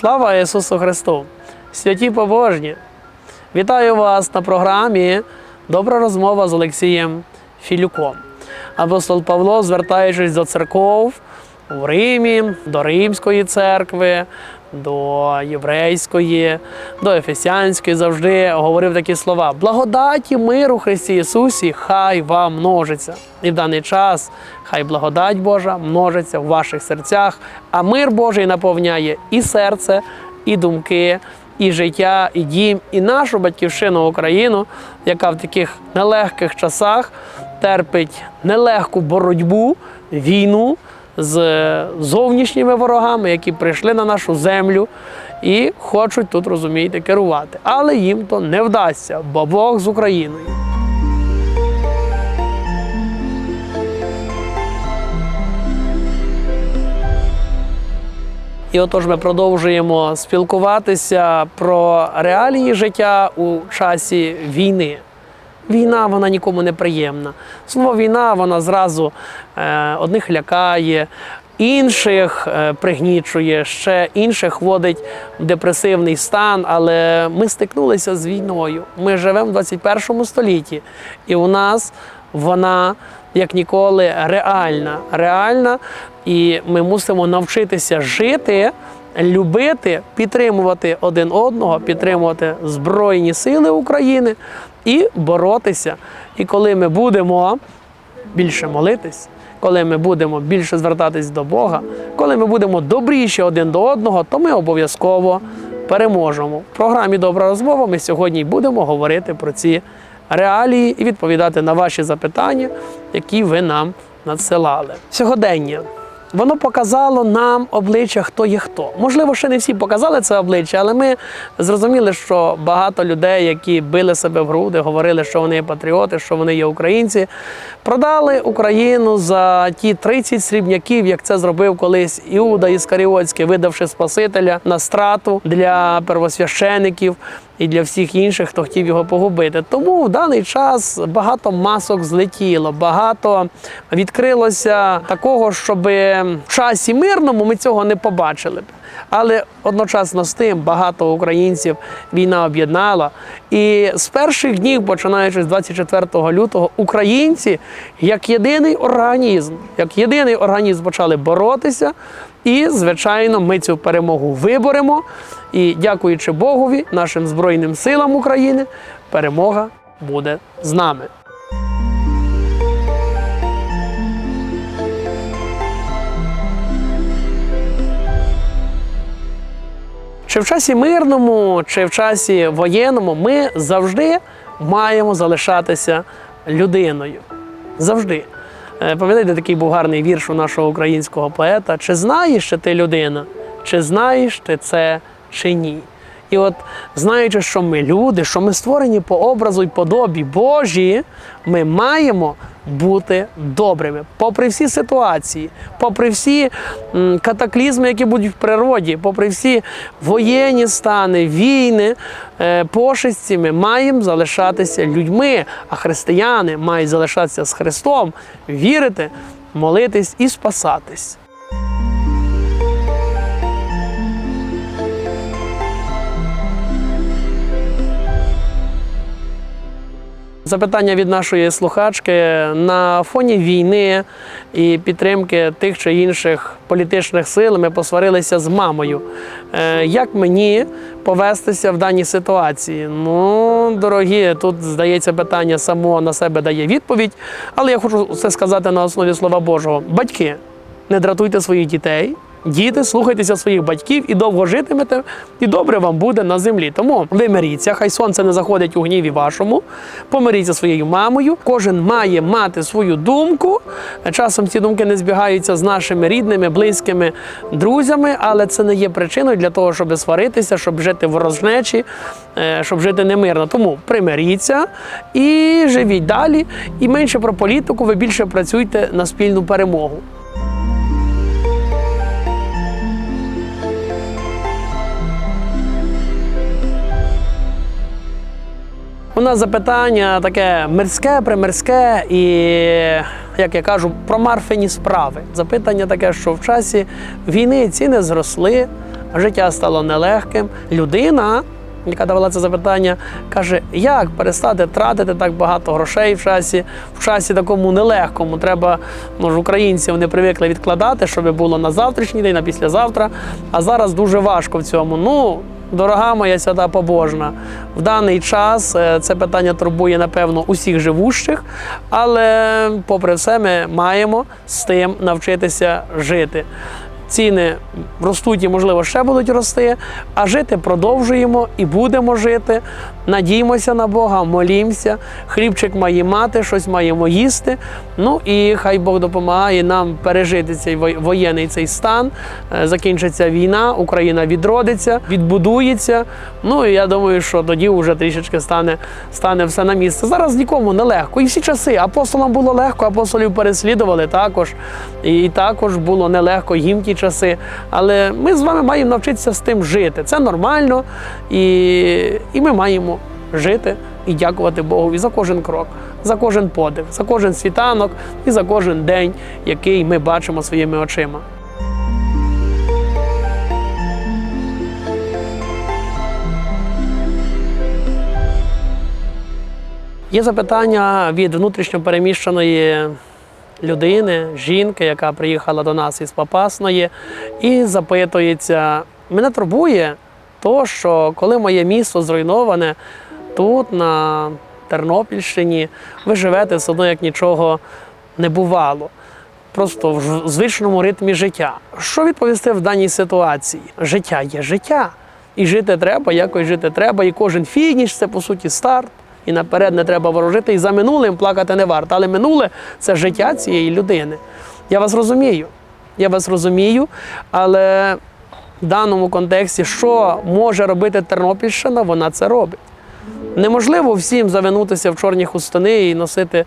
Слава Ісусу Христу! Святі побожні! Вітаю вас на програмі Добра розмова з Олексієм Філюком. Апостол Павло, звертаючись до церков у Римі, до Римської церкви, до єврейської, до Ефесянської, завжди говорив такі слова: благодаті миру Христі Ісусі, хай вам множиться. І в даний час хай благодать Божа множиться в ваших серцях, а мир Божий наповняє і серце, і думки, і життя, і дім, і нашу батьківщину Україну, яка в таких нелегких часах терпить нелегку боротьбу, війну з зовнішніми ворогами, які прийшли на нашу землю і хочуть тут, розумієте, керувати. Але їм то не вдасться, бо Бог з Україною. І отож ми продовжуємо спілкуватися про реалії життя у часі війни. Війна вона нікому не приємна. Слово війна вона зразу е, одних лякає, інших е, пригнічує, ще інших вводить в депресивний стан. Але ми стикнулися з війною. Ми живемо в 21 столітті, і у нас вона як ніколи реальна. реальна, і ми мусимо навчитися жити. Любити, підтримувати один одного, підтримувати Збройні Сили України і боротися. І коли ми будемо більше молитись, коли ми будемо більше звертатись до Бога, коли ми будемо добріші один до одного, то ми обов'язково переможемо. В програмі Добра розмова ми сьогодні будемо говорити про ці реалії і відповідати на ваші запитання, які ви нам надсилали. Сьогодення. Воно показало нам обличчя, хто є хто. Можливо, ще не всі показали це обличчя, але ми зрозуміли, що багато людей, які били себе в груди, говорили, що вони є патріоти, що вони є українці, продали Україну за ті 30 срібняків, як це зробив колись Іуда Іскаріотський, видавши Спасителя на страту для первосвящеників. І для всіх інших, хто хотів його погубити. Тому в даний час багато масок злетіло, багато відкрилося такого, щоб в часі мирному ми цього не побачили б. Але одночасно з тим багато українців війна об'єднала. І з перших днів, починаючи з 24 лютого, українці як єдиний організм, як єдиний організм почали боротися. І, звичайно, ми цю перемогу виборемо. І дякуючи Богові, нашим Збройним силам України, перемога буде з нами. Чи в часі мирному, чи в часі воєнному ми завжди маємо залишатися людиною. Завжди. Е, Пам'ятаєте, такий був гарний вірш у нашого українського поета: Чи знаєш, ти людина, чи знаєш ти це чи ні? І от, знаючи, що ми люди, що ми створені по образу і подобі Божі, ми маємо бути добрими, попри всі ситуації, попри всі катаклізми, які будуть в природі, попри всі воєнні стани, війни, е, пошесті, ми маємо залишатися людьми, а християни мають залишатися з Христом, вірити, молитись і спасатись. Запитання від нашої слухачки на фоні війни і підтримки тих чи інших політичних сил. Ми посварилися з мамою. Е, Як мені повестися в даній ситуації? Ну, дорогі, тут здається, питання само на себе дає відповідь, але я хочу це сказати на основі слова Божого. Батьки, не дратуйте своїх дітей. Діти, слухайтеся своїх батьків і довго житимете, і добре вам буде на землі. Тому ви миріться, хай сонце не заходить у гніві вашому. Помиріться своєю мамою. Кожен має мати свою думку. Часом ці думки не збігаються з нашими рідними, близькими друзями, але це не є причиною для того, щоб сваритися, щоб жити в розжнечі, е, щоб жити немирно. Тому примиріться і живіть далі. І менше про політику, ви більше працюйте на спільну перемогу. У нас запитання таке мирське, примирське і, як я кажу, про марфині справи. Запитання таке, що в часі війни ціни зросли, життя стало нелегким. Людина, яка давала це запитання, каже, як перестати тратити так багато грошей в часі, в часі такому нелегкому. Треба, ну ж українці вони привикли відкладати, щоб було на завтрашній день, на післязавтра. А зараз дуже важко в цьому. Ну, дорога моя свята побожна, в даний час е, це питання турбує, напевно, усіх живущих, але попри все, ми маємо з тим навчитися жити. Ціни ростуть і, можливо, ще будуть рости, а жити продовжуємо і будемо жити. Надіймося на Бога, молімося. Хлібчик має мати, щось маємо їсти. Ну і хай Бог допомагає нам пережити цей воєнний цей стан. Е, Закінчиться війна, Україна відродиться, відбудується. Ну і я думаю, що тоді вже трішечки стане, стане все на місце. Зараз нікому не легко. І всі часи апостолам було легко, апостолів переслідували також. І також було нелегко їм ті часи. Але ми з вами маємо навчитися з тим жити. Це нормально, і, і ми маємо жити і дякувати Богові за кожен крок, за кожен подих, за кожен світанок і за кожен день, який ми бачимо своїми очима. Є запитання від внутрішньо переміщеної людини, жінки, яка приїхала до нас із Попасної, і запитується: мене турбує то, що коли моє місто зруйноване тут, на Тернопільщині, ви живете все одно, як нічого не бувало. Просто в звичному ритмі життя. Що відповісти в даній ситуації? Життя є життя. І жити треба, якось жити треба. І кожен фініш це по суті старт. І наперед не треба ворожити. І за минулим плакати не варто. Але минуле це життя цієї людини. Я вас розумію. Я вас розумію, але в даному контексті, що може робити Тернопільщина, вона це робить. Неможливо всім завинутися в чорні хустини і носити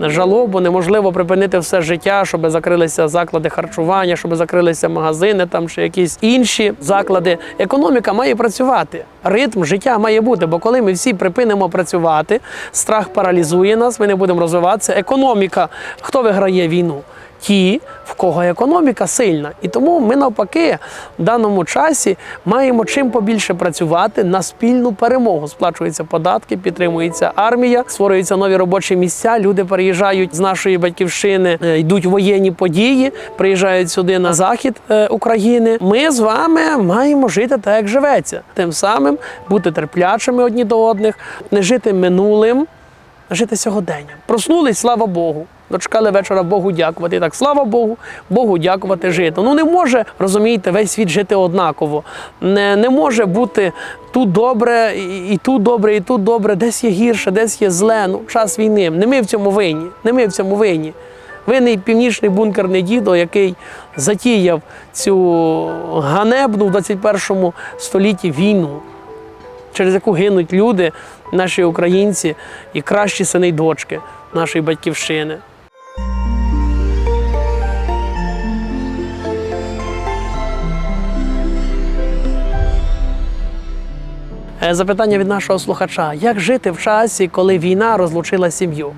жалобу. Неможливо припинити все життя, щоб закрилися заклади харчування, щоб закрилися магазини там чи якісь інші заклади. Економіка має працювати. Ритм життя має бути. Бо коли ми всі припинимо працювати, страх паралізує нас, ми не будемо розвиватися. Економіка, хто виграє війну? ті, кого економіка сильна. І тому ми навпаки в даному часі маємо чим побільше працювати на спільну перемогу. Сплачуються податки, підтримується армія, створюються нові робочі місця. Люди переїжджають з нашої батьківщини, е, йдуть воєнні події, приїжджають сюди на захід е, України. Ми з вами маємо жити так, як живеться. Тим самим бути терплячими одні до одних, не жити минулим жити сьогоденням. Проснулись, слава Богу. Дочекали вечора Богу дякувати. Так, слава Богу, Богу дякувати жити. Ну не може, розумієте, весь світ жити однаково. Не, не може бути тут добре, і, і тут добре, і тут добре, десь є гірше, десь є зле. Ну, час війни. Не ми в цьому винні. Не ми в цьому винні. Винний північний бункерний дідо, який затіяв цю ганебну в 21 столітті війну через яку гинуть люди, наші українці і кращі сини й дочки нашої батьківщини. Е, Запитання від нашого слухача: як жити в часі, коли війна розлучила сім'ю?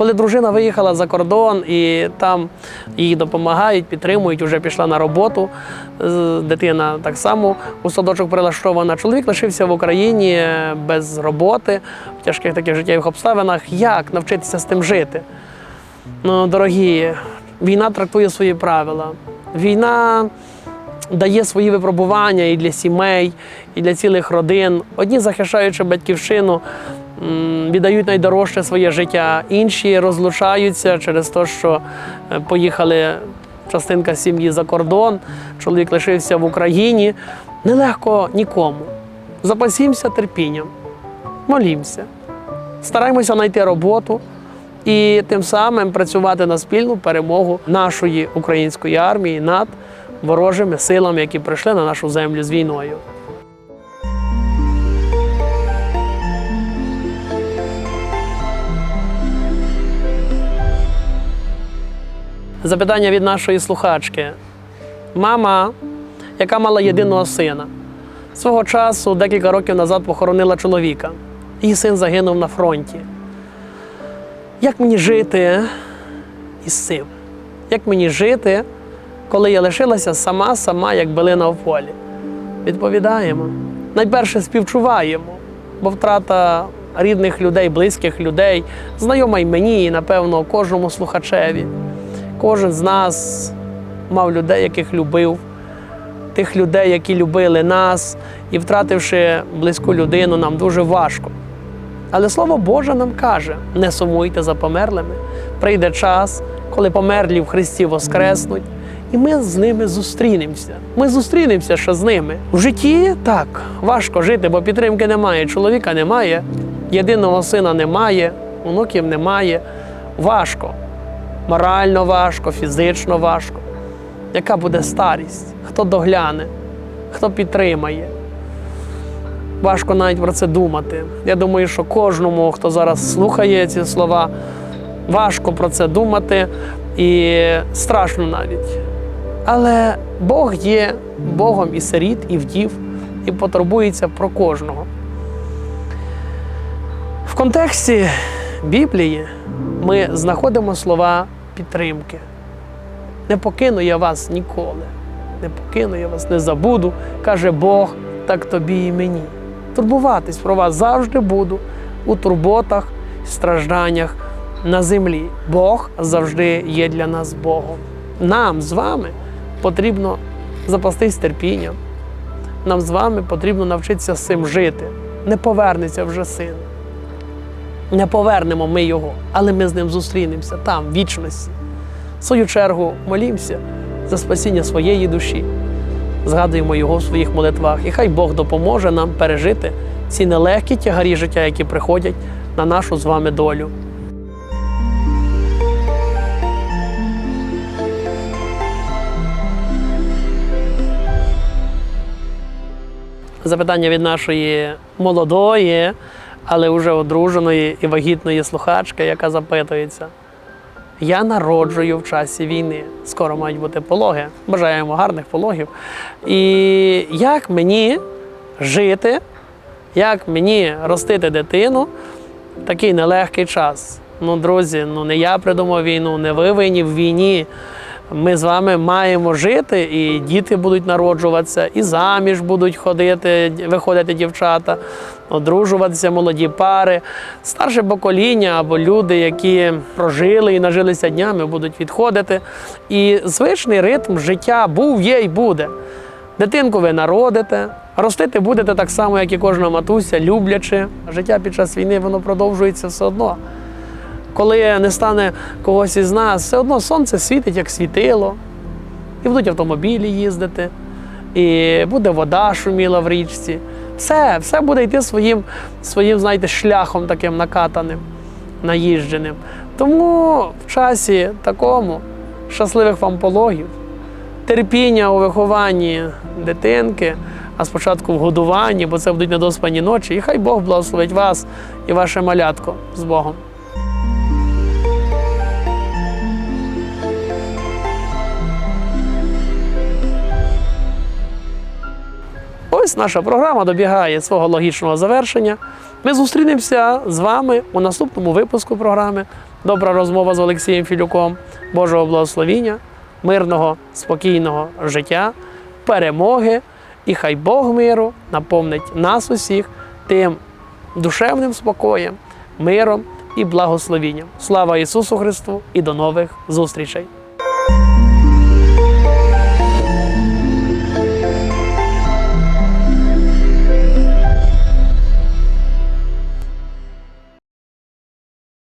Коли дружина виїхала за кордон і там їй допомагають, підтримують, вже пішла на роботу. Дитина так само у садочок прилаштована. Чоловік лишився в Україні е, без роботи, в тяжких таких життєвих обставинах. Як навчитися з тим жити? Ну, дорогі, війна трактує свої правила. Війна дає свої випробування і для сімей, і для цілих родин. Одні, захищаючи батьківщину, віддають найдорожче своє життя, інші розлучаються через те, що е, поїхали частинка сім'ї за кордон, чоловік лишився в Україні. Нелегко нікому. Запасімося терпінням, молімося, стараємося знайти роботу і тим самим працювати на спільну перемогу нашої української армії над ворожими силами, які прийшли на нашу землю з війною. Запитання від нашої слухачки. Мама, яка мала єдиного сина, свого часу декілька років назад похоронила чоловіка. Її син загинув на фронті. Як мені жити із цим? Як мені жити, коли я лишилася сама, сама, як билина в полі? Відповідаємо. Найперше співчуваємо, бо втрата рідних людей, близьких людей, знайома й мені, і, напевно, кожному слухачеві. Кожен з нас мав людей, яких любив, тих людей, які любили нас, і втративши близьку людину, нам дуже важко. Але Слово Боже нам каже: не сумуйте за померлими. Прийде час, коли померлі в Христі воскреснуть, і ми з ними зустрінемося. Ми зустрінемося ще з ними. В житті так важко жити, бо підтримки немає. Чоловіка немає, єдиного сина немає, онуків немає. Важко. Морально важко, фізично важко. Яка буде старість? Хто догляне, хто підтримає? Важко навіть про це думати. Я думаю, що кожному, хто зараз слухає ці слова, важко про це думати і страшно навіть. Але Бог є Богом і сиріт, і вдів, і потурбується про кожного. В контексті Біблії ми знаходимо слова підтримки. Не покину я вас ніколи. Не покину я вас, не забуду, каже Бог, так тобі і мені. Турбуватись про вас завжди буду у турботах, стражданнях на землі. Бог завжди є для нас Богом. Нам з вами потрібно запастись терпінням. Нам з вами потрібно навчитися з цим жити. Не повернеться вже син. Не повернемо ми його, але ми з ним зустрінемося там, в вічності. В свою чергу молімося за спасіння своєї душі. Згадуємо його в своїх молитвах. І хай Бог допоможе нам пережити ці нелегкі тягарі життя, які приходять на нашу з вами долю. Запитання від нашої молодої, але вже одруженої і вагітної слухачки, яка запитується. Я народжую в часі війни. Скоро мають бути пологи. Бажаємо гарних пологів. І як мені жити, як мені ростити дитину в такий нелегкий час? Ну, друзі, ну не я придумав війну, не ви винні в війні. Ми з вами маємо жити, і діти будуть народжуватися, і заміж будуть ходити, виходити дівчата, одружуватися молоді пари, старше покоління або люди, які прожили і нажилися днями, будуть відходити. І звичний ритм життя був, є і буде. Дитинку ви народите, ростити будете так само, як і кожна матуся, люблячи. Життя під час війни воно продовжується все одно. Коли не стане когось із нас, все одно сонце світить, як світило, і будуть автомобілі їздити, і буде вода шуміла в річці. Все, все буде йти своїм, своїм знаєте, шляхом таким накатаним, наїждженим. Тому в часі такому щасливих вам пологів, терпіння у вихованні дитинки, а спочатку в годуванні, бо це будуть недоспані ночі, і хай Бог благословить вас і ваше малятко з Богом. Ось наша програма добігає свого логічного завершення. Ми зустрінемося з вами у наступному випуску програми. Добра розмова з Олексієм Філюком. Божого благословіння, мирного, спокійного життя, перемоги. І хай Бог миру наповнить нас усіх тим душевним спокоєм, миром і благословінням. Слава Ісусу Христу і до нових зустрічей!